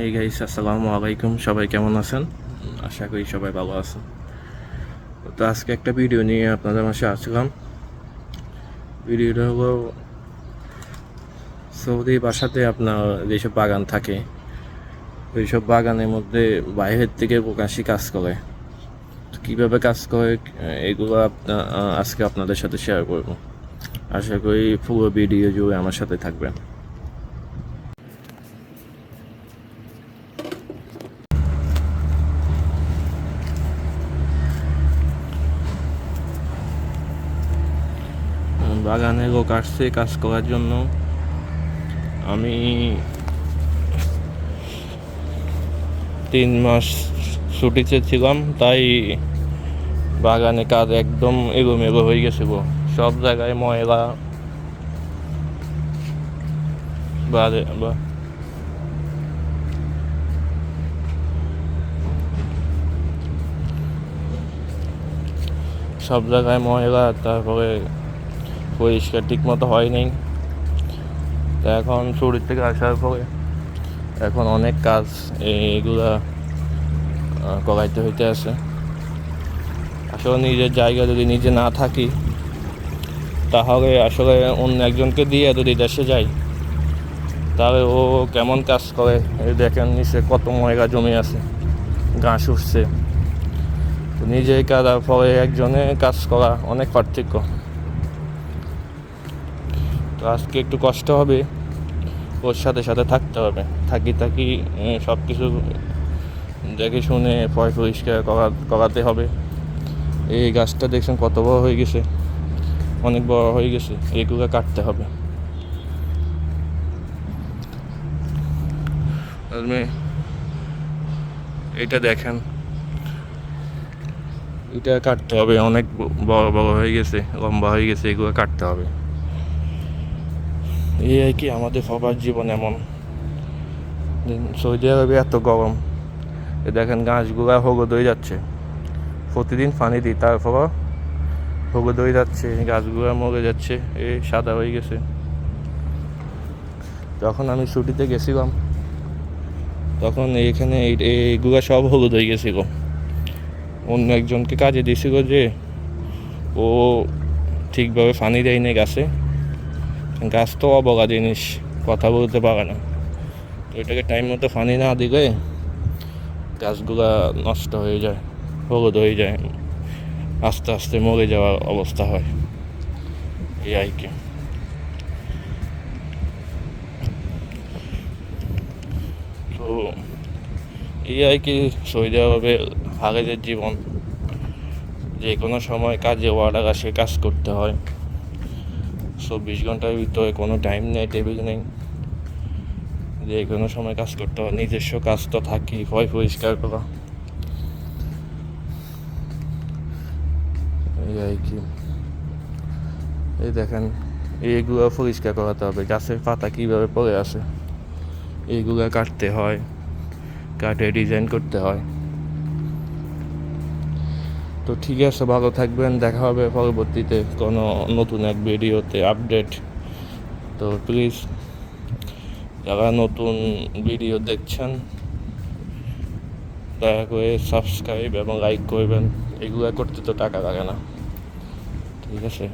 এই গাইস আসসালামু আলাইকুম সবাই কেমন আছেন? আশা করি সবাই ভালো আছেন। তো আজকে একটা ভিডিও নিয়ে আপনাদের মাসে আসলাম। ভিডিওটা হলো সৌদি বাসাতে আপনার যেসব বাগান থাকে, ওইসব বাগানের মধ্যে বাইরের থেকে প্রকাশি কাজ করে। কীভাবে কাজ করে, এগুলো আজকে আপনাদের সাথে শেয়ার করব। আশা করি পুরো ভিডিও জুড়ে আমার সাথে থাকবেন। বাগানে লোক আসছে কাজ করার জন্য। আমি তিন মাস ছুটিতে ছিলাম, তাই বাগানে কাজ একদম এগোমেগো হয়ে গেছে গো। সব জায়গায় ময়লা বা সব জায়গায় ময়লা, তারপরে পরিষ্কার ঠিক মতো হয়নি তা এখন শরীর থেকে আসার পরে এখন অনেক কাজ এইগুলা করাইতে হইতে আছে। আসলে নিজের জায়গা যদি নিজে না থাকি, তাহলে আসলে অন্য একজনকে দিয়ে যদি দেশে যাই, তাহলে ও কেমন কাজ করে? দেখেন নিচে কত ময়লা জমে আছে, ঘাস উঠছে। নিজেই করার পরে একজনে কাজ করা অনেক পার্থক্য। তো আজকে একটু কষ্ট হবে। ওর সাথে সাথে থাকতে হবে। থাকি থাকি সব কিছু দেখে শুনে, পয় পরিষ্কার করা, করাতে হবে। এই গাছটা দেখছেন কত বড় হয়ে গেছে। অনেক বড় হয়ে গেছে। এগুলো কাটতে হবে। এটা দেখেন। এটা কাটতে হবে। অনেক বড় বড় হয়ে গেছে, লম্বা হয়ে গেছে, এগুলো কাটতে হবে। এই কি, আমাদের সবার জীবন এমন। সৌদি আরবে এত গরম, এ দেখেন গাছগুলা হগদ হয়ে যাচ্ছে। প্রতিদিন পানি দিই তারপরও হগদ হয়ে যাচ্ছে, গাছগুলা মরে যাচ্ছে, এ সাদা হয়ে গেছে। যখন আমি ছুটিতে গেছিলাম, তখন এইখানে এই- এইগুলা সব হলুদ হয়ে গেছিল। অন্য একজনকে কাজে দিয়েছিল যে, ও ঠিকভাবে পানি দেয়নি গাছে। গাছ তো অবগা জিনিস, কথা বলতে পারে না। তো এটাকে টাইম মতো পানি না দিলে গাছগুলা নষ্ট হয়ে যায়, হলুদ হয়ে যায়, আস্তে আস্তে মরে যাওয়ার অবস্থা হয়। এই আর কি। তো এই আর কি সৌদি আরবে আগের জীবন। যে কোনো সময় কাজে ওয়ার্ডার আসে, কাজ করতে হয়। চব্বিশ ঘণ্টার ভিতরে কোনো টাইম নেই টেবিল নেই। যে কোনো সময় কাজ করতে হয়, নিজস্ব কাজ তো থাকি ভয় পরিষ্কার করা। এই আর কি। এই দেখেন, এইগুলো পরিষ্কার করাতে হবে। গাছের পাতা কীভাবে পড়ে আছে, এইগুলো কাটতে হয়, কাটে ডিজাইন করতে হয়। তো ঠিক আছে, ভালো থাকবেন, দেখা হবে পরবর্তীতে কোনো নতুন এক ভিডিওতে আপডেট তো প্লিজ যারা নতুন ভিডিও দেখছেন, দয়া করে সাবস্ক্রাইব এবং লাইক করবেন। এগুলো করতে তো টাকা লাগে না। ঠিক আছে?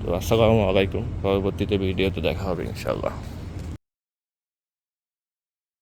তো আসসালামু আলাইকুম, পরবর্তীতে ভিডিওতে দেখা হবে ইনশাল্লাহ